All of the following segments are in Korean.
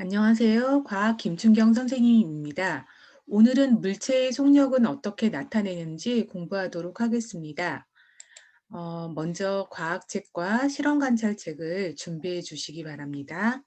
안녕하세요. 과학 김춘경 선생님입니다. 오늘은 물체의 속력은 어떻게 나타내는지 공부하도록 하겠습니다. 어, 먼저 과학책과 실험관찰책을 준비해 주시기 바랍니다.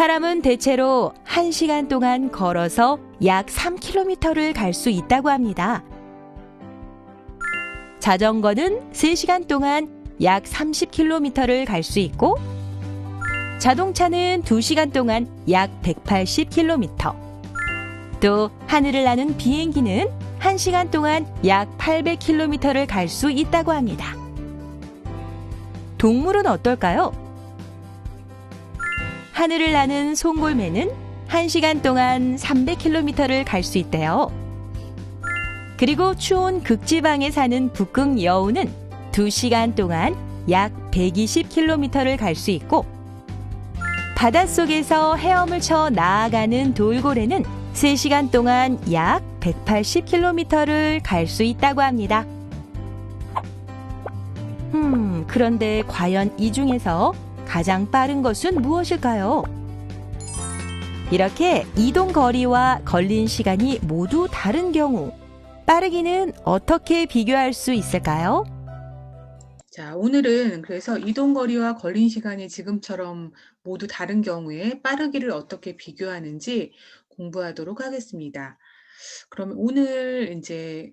사람은 대체로 1시간 동안 걸어서 약 3km를 갈 수 있다고 합니다. 자전거는 3시간 동안 약 30km를 갈 수 있고, 자동차는 2시간 동안 약 180km, 또 하늘을 나는 비행기는 1시간 동안 약 800km를 갈 수 있다고 합니다. 동물은 어떨까요? 하늘을 나는 송골매는 1시간 동안 300km를 갈 수 있대요. 그리고 추운 극지방에 사는 북극 여우는 2시간 동안 약 120km를 갈 수 있고 바닷속에서 헤엄을 쳐 나아가는 돌고래는 3시간 동안 약 180km를 갈 수 있다고 합니다. 음, 그런데 과연 이 중에서 가장 빠른 것은 무엇일까요? 이렇게 이동 거리와 걸린 시간이 모두 다른 경우, 빠르기는 어떻게 비교할 수 있을까요? 자, 오늘은 그래서 이동 거리와 걸린 시간이 지금처럼 모두 다른 경우에 빠르기를 어떻게 비교하는지 공부하도록 하겠습니다. 그럼 오늘 이제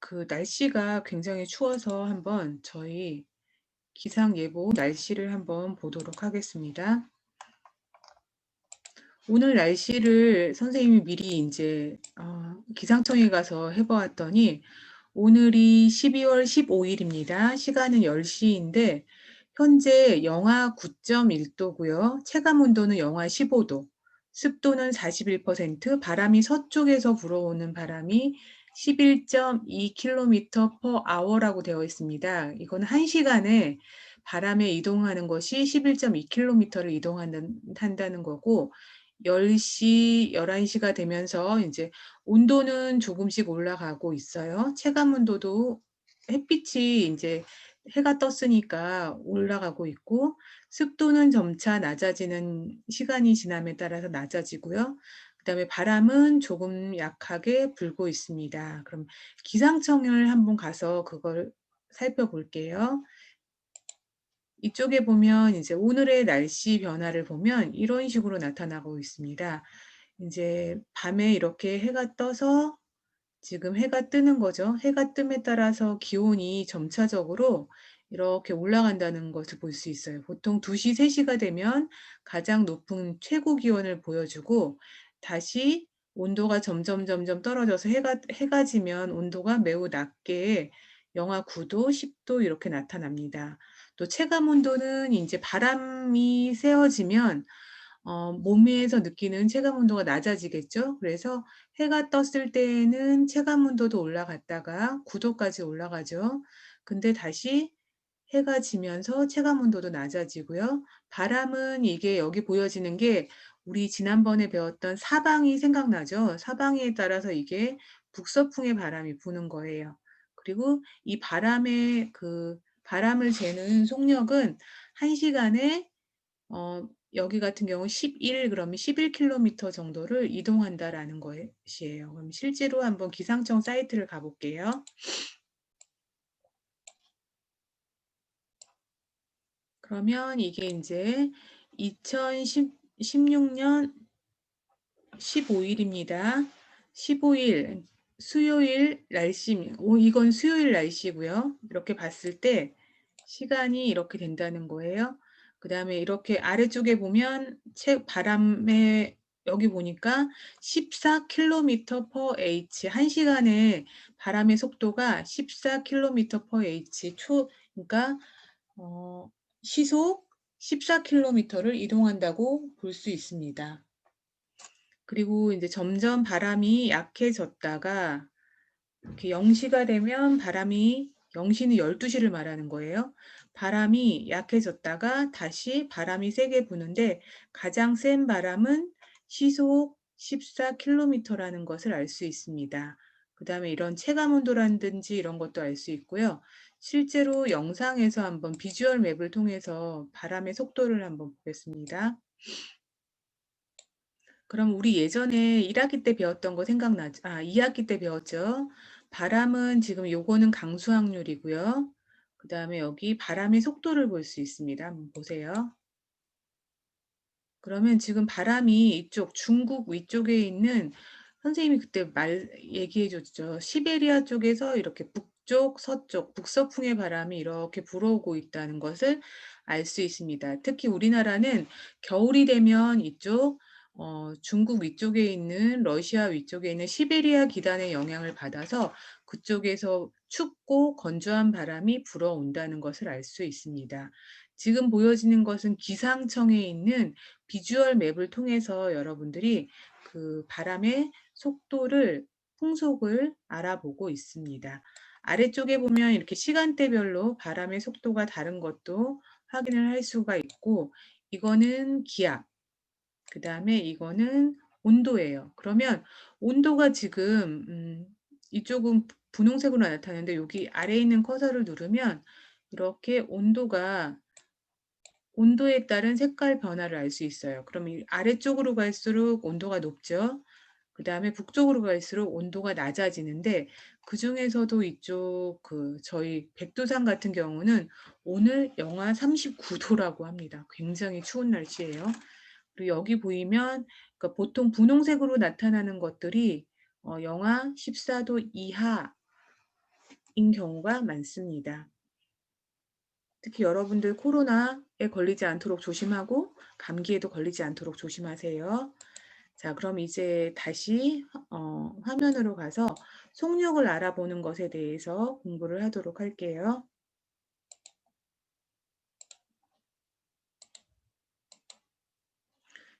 그 날씨가 굉장히 추워서 한번 저희 기상 예보 날씨를 한번 보도록 하겠습니다. 오늘 날씨를 선생님이 미리 이제 어, 기상청에 가서 해보았더니 오늘이 12월 15일입니다. 시간은 10시인데 현재 영하 9.1도고요. 체감 온도는 영하 15도, 습도는 41%, 바람이 서쪽에서 불어오는 바람이 11.2km per hour라고 되어 있습니다. 이건 1시간에 바람에 이동하는 것이 11.2km를 이동한다는 거고 10시, 11시가 되면서 이제 온도는 조금씩 올라가고 있어요. 체감 온도도 햇빛이 이제 해가 떴으니까 올라가고 있고 습도는 점차 낮아지는 시간이 지남에 따라서 낮아지고요. 그 다음에 바람은 조금 약하게 불고 있습니다. 그럼 기상청을 한번 가서 그걸 살펴볼게요. 이쪽에 보면 이제 오늘의 날씨 변화를 보면 이런 식으로 나타나고 있습니다. 이제 밤에 이렇게 해가 떠서 지금 해가 뜨는 거죠. 해가 뜸에 따라서 기온이 점차적으로 이렇게 올라간다는 것을 볼 수 있어요. 보통 2시, 3시가 되면 가장 높은 최고 기온을 보여주고 다시 온도가 점점 점점 떨어져서 해가 해가 지면 온도가 매우 낮게 영하 9도, 10도 이렇게 나타납니다. 또 체감 온도는 이제 바람이 세어지면 어, 몸에서 느끼는 체감 온도가 낮아지겠죠. 그래서 해가 떴을 때에는 체감 온도도 올라갔다가 9도까지 올라가죠. 근데 다시 해가 지면서 체감 온도도 낮아지고요. 바람은 이게 여기 보여지는 게 우리 지난번에 배웠던 사방이 생각나죠? 사방에 따라서 이게 북서풍의 바람이 부는 거예요. 그리고 이 바람의 그 바람을 재는 속력은 1시간에 어, 여기 같은 경우 11 그러면 11km 정도를 이동한다라는 것이에요. 그럼 실제로 한번 기상청 사이트를 가볼게요. 그러면 이게 이제 2016년 15일입니다. 15일 수요일 날씨, 오, 이건 수요일 날씨고요. 이렇게 봤을 때 시간이 이렇게 된다는 거예요. 그 다음에 이렇게 아래쪽에 보면 책 바람에 여기 보니까 14km per h, 1시간에 바람의 속도가 14km per h, 초, 그러니까 어, 시속 14km를 이동한다고 볼 수 있습니다. 그리고 이제 점점 바람이 약해졌다가 이렇게 0시가 되면 바람이 0시는 12시를 말하는 거예요. 바람이 약해졌다가 다시 바람이 세게 부는데 가장 센 바람은 시속 14km라는 것을 알 수 있습니다. 그 다음에 이런 체감 온도라든지 이런 것도 알 수 있고요. 실제로 영상에서 한번 비주얼 맵을 통해서 바람의 속도를 한번 보겠습니다. 그럼 우리 예전에 1학기 때 배웠던 거 생각나죠? 아, 2학기 때 배웠죠? 바람은 지금 요거는 강수 확률이고요. 그 다음에 여기 바람의 속도를 볼 수 있습니다. 한번 보세요. 그러면 지금 바람이 이쪽 중국 위쪽에 있는 선생님이 그때 말 얘기해 줬죠. 시베리아 쪽에서 이렇게 북 쪽, 서쪽, 북서풍의 바람이 이렇게 불어오고 있다는 것을 알 수 있습니다. 특히 우리나라는 겨울이 되면 이쪽 어, 중국 위쪽에 있는 러시아 위쪽에 있는 시베리아 기단의 영향을 받아서 그쪽에서 춥고 건조한 바람이 불어온다는 것을 알 수 있습니다. 지금 보여지는 것은 기상청에 있는 비주얼 맵을 통해서 여러분들이 그 바람의 속도를 풍속을 알아보고 있습니다. 아래쪽에 보면 이렇게 시간대별로 바람의 속도가 다른 것도 확인을 할 수가 있고 이거는 기압, 그 다음에 이거는 온도예요. 그러면 온도가 지금 음, 이쪽은 부- 분홍색으로 나타나는데 여기 아래에 있는 커서를 누르면 이렇게 온도가 온도에 따른 색깔 변화를 알 수 있어요. 그럼 이 아래쪽으로 갈수록 온도가 높죠. 그 다음에 북쪽으로 갈수록 온도가 낮아지는데 그 중에서도 이쪽 그 저희 백두산 같은 경우는 오늘 영하 39도라고 합니다. 굉장히 추운 날씨예요. 그리고 여기 보이면 그러니까 보통 분홍색으로 나타나는 것들이 어, 영하 14도 이하인 경우가 많습니다. 특히 여러분들 코로나에 걸리지 않도록 조심하고 감기에도 걸리지 않도록 조심하세요. 자, 그럼 이제 다시 어, 화면으로 가서 속력을 알아보는 것에 대해서 공부를 하도록 할게요.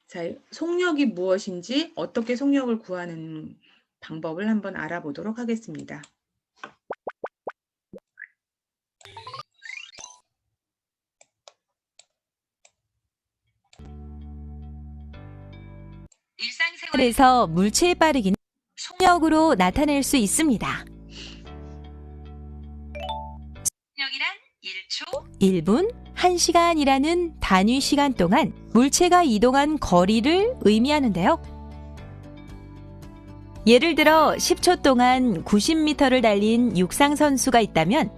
자, 속력이 무엇인지 어떻게 속력을 구하는 방법을 한번 알아보도록 하겠습니다. 그래서 물체의 빠르기는 속력으로 나타낼 수 있습니다. 속력이란 1초 1분, 1시간이라는 단위 시간 동안 물체가 이동한 거리를 의미하는데요. 예를 들어 10초 동안 90m를 달린 육상 선수가 있다면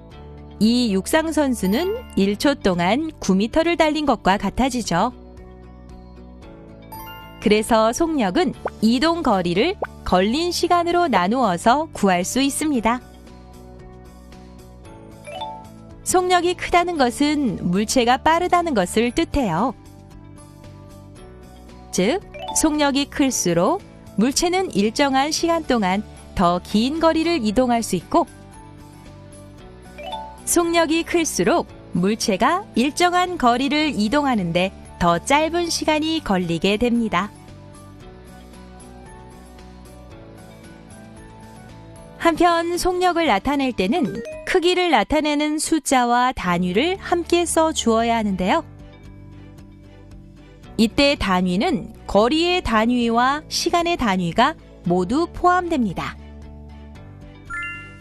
이 육상 선수는 1초 동안 9m를 달린 것과 같아지죠. 그래서 속력은 이동 거리를 걸린 시간으로 나누어서 구할 수 있습니다. 속력이 크다는 것은 물체가 빠르다는 것을 뜻해요. 즉, 속력이 클수록 물체는 일정한 시간 동안 더 긴 거리를 이동할 수 있고, 속력이 클수록 물체가 일정한 거리를 이동하는데 더 짧은 시간이 걸리게 됩니다. 한편 속력을 나타낼 때는 크기를 나타내는 숫자와 단위를 함께 써 주어야 하는데요. 이때 단위는 거리의 단위와 시간의 단위가 모두 포함됩니다.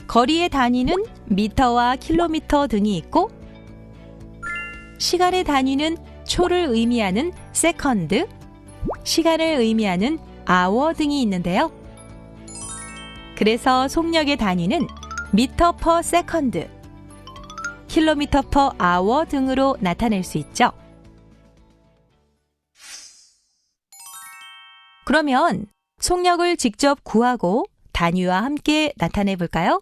거리의 단위는 미터와 킬로미터 등이 있고 시간의 단위는 초를 의미하는 세컨드, 시간을 의미하는 아워 등이 있는데요. 그래서 속력의 단위는 미터 퍼 세컨드, 킬로미터 퍼 아워 등으로 나타낼 수 있죠. 그러면 속력을 직접 구하고 단위와 함께 나타내 볼까요?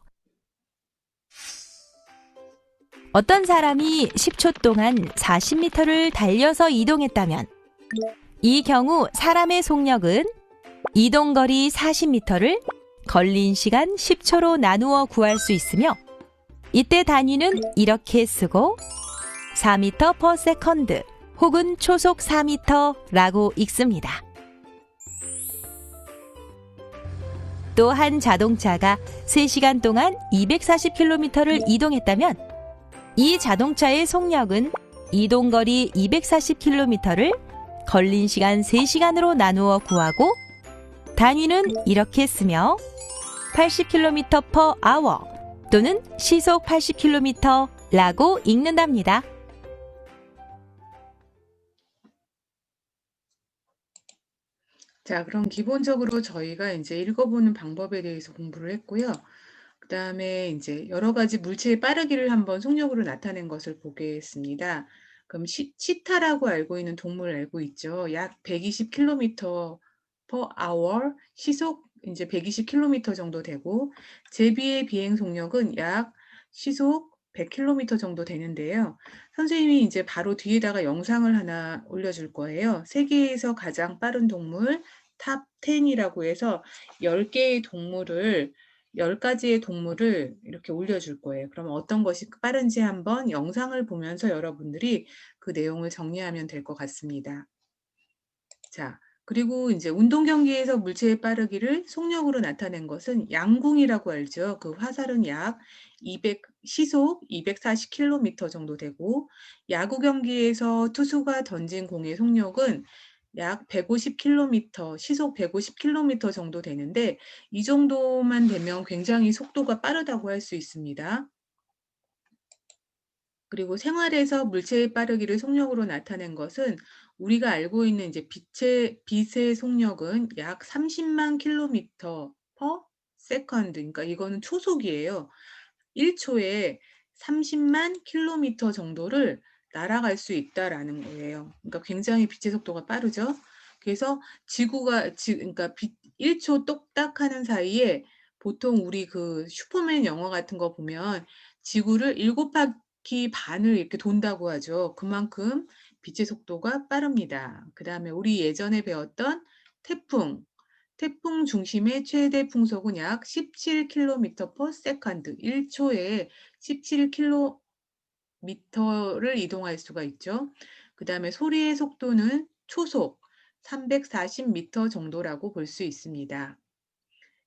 어떤 사람이 10초 동안 40m를 달려서 이동했다면 이 경우 사람의 속력은 이동거리 40m를 걸린 시간 10초로 나누어 구할 수 있으며 이때 단위는 이렇게 쓰고 4m per second 혹은 초속 4m라고 읽습니다. 또한 자동차가 3시간 동안 240km를 이동했다면 이 자동차의 속력은 이동거리 240km를 걸린 시간 3시간으로 나누어 구하고 단위는 이렇게 쓰며 80km per hour 또는 시속 80km라고 읽는답니다. 자, 그럼 기본적으로 저희가 이제 읽어보는 방법에 대해서 공부를 했고요. 그 다음에 이제 여러 가지 물체의 빠르기를 한번 속력으로 나타낸 것을 보겠습니다. 그럼 시, 치타라고 알고 있는 동물 알고 있죠? 약 120km per hour, 시속 이제 120km 정도 되고, 제비의 비행 속력은 약 시속 100km 정도 되는데요. 선생님이 이제 바로 뒤에다가 영상을 하나 올려줄 거예요. 세계에서 가장 빠른 동물 탑 10이라고 해서 10개의 동물을 10가지의 동물을 이렇게 올려줄 거예요. 그럼 어떤 것이 빠른지 한번 영상을 보면서 여러분들이 그 내용을 정리하면 될 것 같습니다. 자, 그리고 이제 운동 경기에서 물체의 빠르기를 속력으로 나타낸 것은 양궁이라고 알죠. 그 화살은 약 200, 시속 240km 정도 되고, 야구 경기에서 투수가 던진 공의 속력은 약 150km, 시속 150km 정도 되는데, 이 정도만 되면 굉장히 속도가 빠르다고 할 수 있습니다. 그리고 생활에서 물체의 빠르기를 속력으로 나타낸 것은 우리가 알고 있는 이제 빛의, 빛의 속력은 약 30만 킬로미터 per 세컨드. 그러니까 이거는 초속이에요. 1초에 30만 킬로미터 정도를 날아갈 수 있다라는 거예요. 그러니까 굉장히 빛의 속도가 빠르죠. 그래서 지구가 지, 그러니까 빛 1초 똑딱 하는 사이에 보통 우리 그 슈퍼맨 영화 같은 거 보면 지구를 일곱 바퀴 반을 이렇게 돈다고 하죠. 그만큼 빛의 속도가 빠릅니다. 그 다음에 우리 예전에 배웠던 태풍, 태풍 중심의 최대 풍속은 약 17km per second, 1초에 17km 를 이동할 수가 있죠. 그 다음에 소리의 속도는 초속 340m 정도라고 볼 수 있습니다.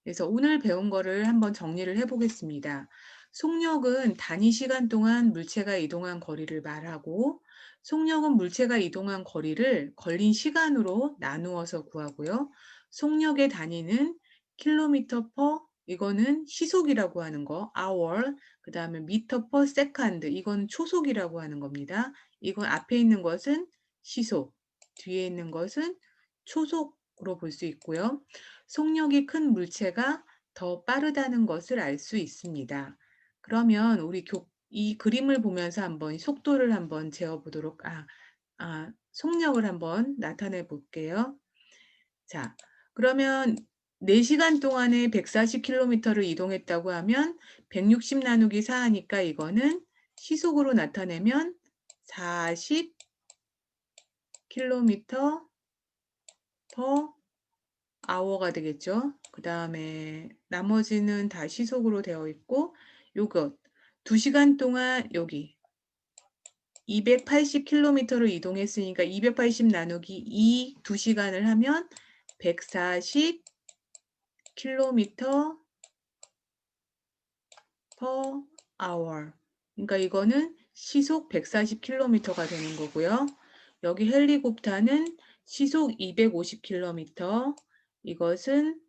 그래서 오늘 배운 거를 한번 정리를 해보겠습니다. 속력은 단위 시간 동안 물체가 이동한 거리를 말하고 속력은 물체가 이동한 거리를 걸린 시간으로 나누어서 구하고요. 속력의 단위는 킬로미터 퍼 이거는 시속이라고 하는 거 hour 그 다음에 미터 퍼 세컨드 이건 초속이라고 하는 겁니다. 이건 앞에 있는 것은 시속 뒤에 있는 것은 초속으로 볼 수 있고요. 속력이 큰 물체가 더 빠르다는 것을 알 수 있습니다. 그러면 우리 교, 이 그림을 보면서 한번 속도를 한번 재어보도록, 아, 아, 속력을 한번 나타내 볼게요. 자, 그러면 4시간 동안에 140km를 이동했다고 하면 160 나누기 4 하니까 이거는 시속으로 나타내면 40km per hour가 되겠죠. 그 다음에 나머지는 다 시속으로 되어 있고 요것 2시간 동안 여기 280km를 이동했으니까 280 나누기 2 2시간을 하면 140 km per. 그러니까 이거는 시속 140km가 되는 거고요. 여기 헬리콥터는 시속 250km. 이것은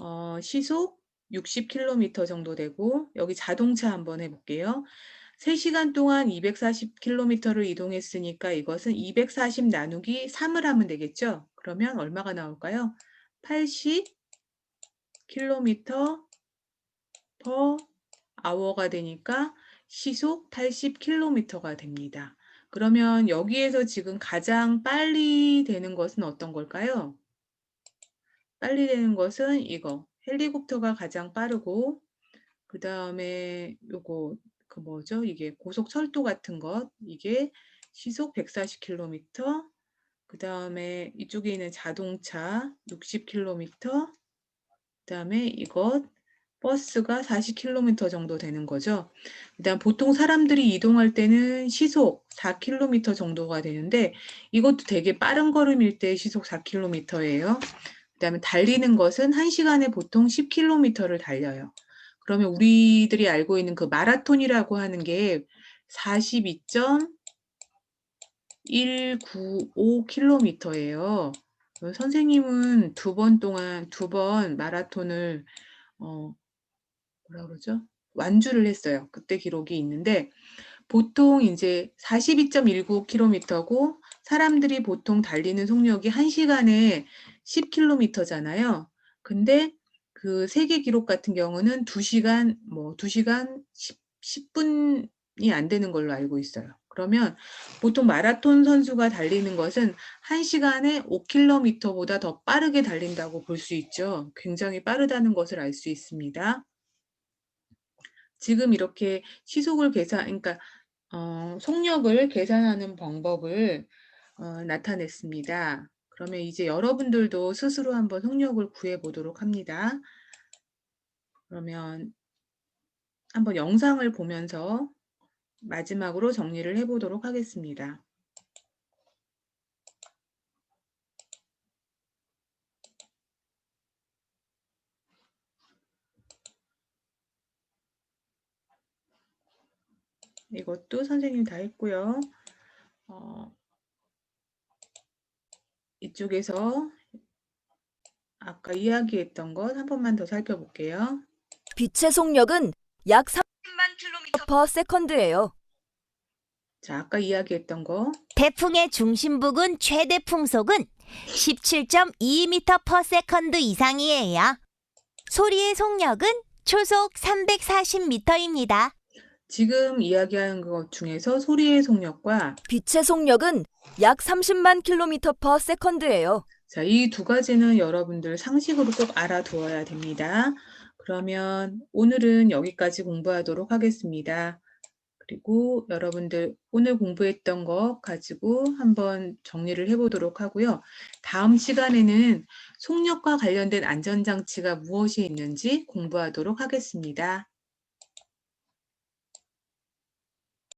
어, 시속 60km 정도 되고 여기 자동차 한번 해볼게요. 3시간 동안 240km를 이동했으니까 이것은 240 나누기 3을 하면 되겠죠? 그러면 얼마가 나올까요? 80km per hour가 되니까 시속 80km가 됩니다. 그러면 여기에서 지금 가장 빨리 되는 것은 어떤 걸까요? 빨리 되는 것은 이거 헬리콥터가 가장 빠르고 그 다음에 요거 그 뭐죠? 이게 고속철도 같은 것 이게 시속 140km 그 다음에 이쪽에 있는 자동차 60km 그 다음에 이것 버스가 40km 정도 되는 거죠. 그다음 보통 사람들이 이동할 때는 시속 4km 정도가 되는데 이것도 되게 빠른 걸음일 때 시속 4km예요. 그다음에 달리는 것은 1시간에 보통 10km를 달려요. 그러면 우리들이 알고 있는 그 마라톤이라고 하는 게 42. 195km예요. 선생님은 두 번 동안 두 번 마라톤을 어 뭐라 그러죠? 완주를 했어요. 그때 기록이 있는데 보통 인제 42.19km고 사람들이 보통 달리는 속력이 1 시간에 10km잖아요. 근데 그 세계 기록 같은 경우는 2 시간 뭐 2 시간 10 10 분이 안 되는 걸로 알고 있어요. 그러면 보통 마라톤 선수가 달리는 것은 1 시간에 5km보다 더 빠르게 달린다고 볼 수 있죠. 굉장히 빠르다는 것을 알 수 있습니다. 지금 이렇게 시속을 계산 그러니까 어 속력을 계산하는 방법을 어 나타냈습니다. 그러면 이제 여러분들도 스스로 한번 속력을 구해 보도록 합니다. 그러면 한번 영상을 보면서 마지막으로 정리를 해 보도록 하겠습니다. 이것도 선생님이 다 했고요. 어 이쪽에서 아까 이야기했던 것 한 번만 더 살펴볼게요. 빛의 속력은 약10 만 킬로미터 3%예요. 자, 아까 이야기했던 거. 태풍의 중심 부근 최대 풍속은 17.2m/s 이상이에요. 소리의 속력은 초속 340m입니다. 지금 이야기한 것 중에서 소리의 속력과 빛의 속력은 약 30만 km/s예요. 자, 이 두 가지는 여러분들 상식으로 꼭 알아두어야 됩니다. 그러면 오늘은 여기까지 공부하도록 하겠습니다. 그리고 여러분들 오늘 공부했던 거 가지고 한번 정리를 해 보도록 하고요. 다음 시간에는 속력과 관련된 안전장치가 무엇이 있는지 공부하도록 하겠습니다.